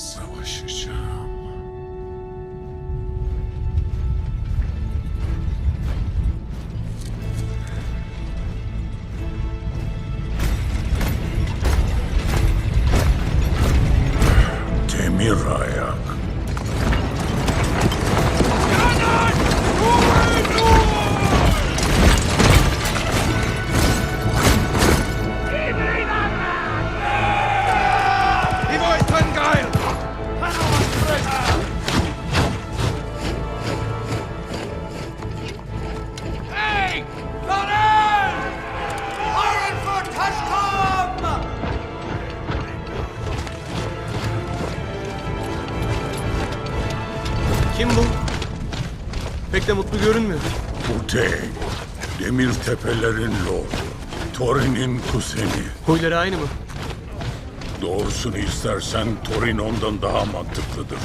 Savaşacağım. Kim bu? Pek de mutlu görünmüyor. Utey. Demir tepelerin lordu. Thorin'in kuzeni. Huyları aynı mı? Doğrusunu istersen Thorin ondan daha mantıklıdır.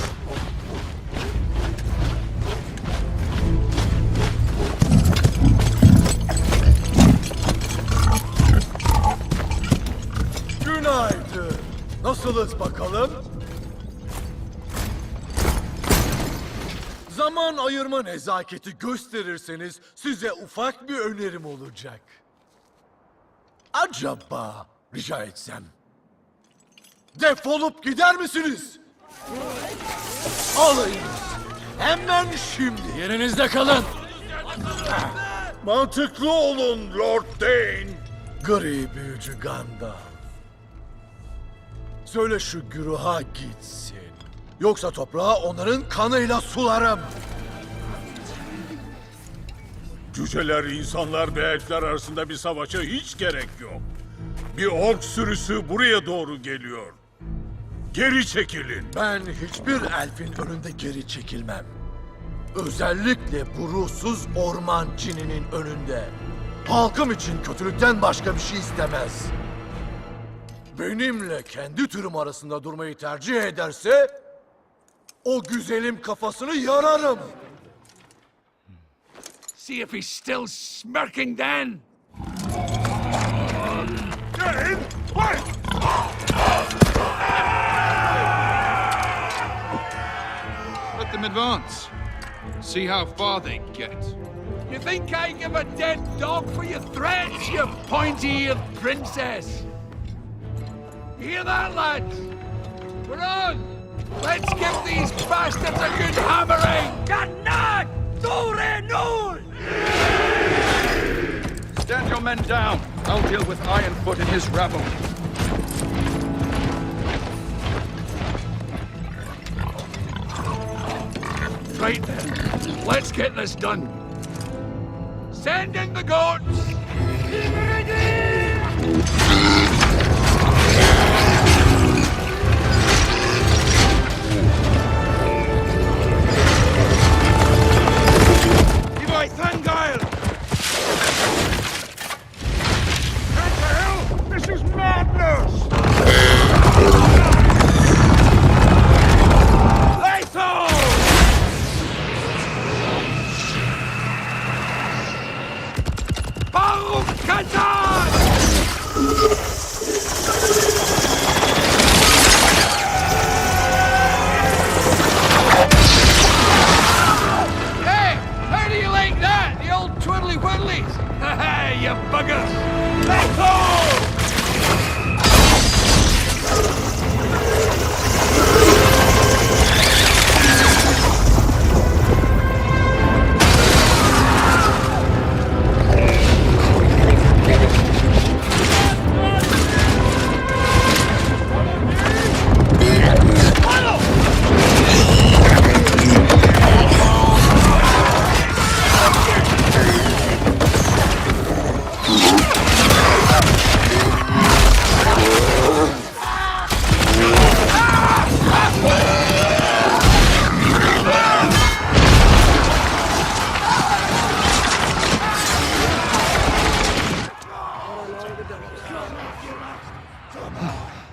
Günaydın. Nasılız bakalım? Zaman ayırma nezaketi gösterirseniz size ufak bir önerim olacak. Acaba rica etsem defolup gider misiniz? Alayınız. Hemen şimdi. Yerinizde kalın. Mantıklı olun Lord Dane. Gri büyücü Gandalf. Söyle şu güruha gitsin. Yoksa toprağı onların kanıyla sularım. Cüceler, insanlar ve elfler arasında bir savaşa hiç gerek yok. Bir ork sürüsü buraya doğru geliyor. Geri çekilin. Ben hiçbir elfin önünde geri çekilmem. Özellikle bu ruhsuz orman cininin önünde. Halkım için kötülükten başka bir şey istemez. Benimle kendi türüm arasında durmayı tercih ederse... ...o güzelim kafasını yararım. See if he's still smirking then. Let them advance. See how far they get. You think I give a dead dog for your threats, you pointy-eared princess? You hear that, lads? We're on! Let's give these bastards a good hammering! Ganad! Dore Nul! Stand your men down. I'll deal with Ironfoot and his rabble. Right then, let's get this done. Send in the goats! Kazan! Hey, how do you like that? The old twiddly whirlies? Ha you buggers! Come on.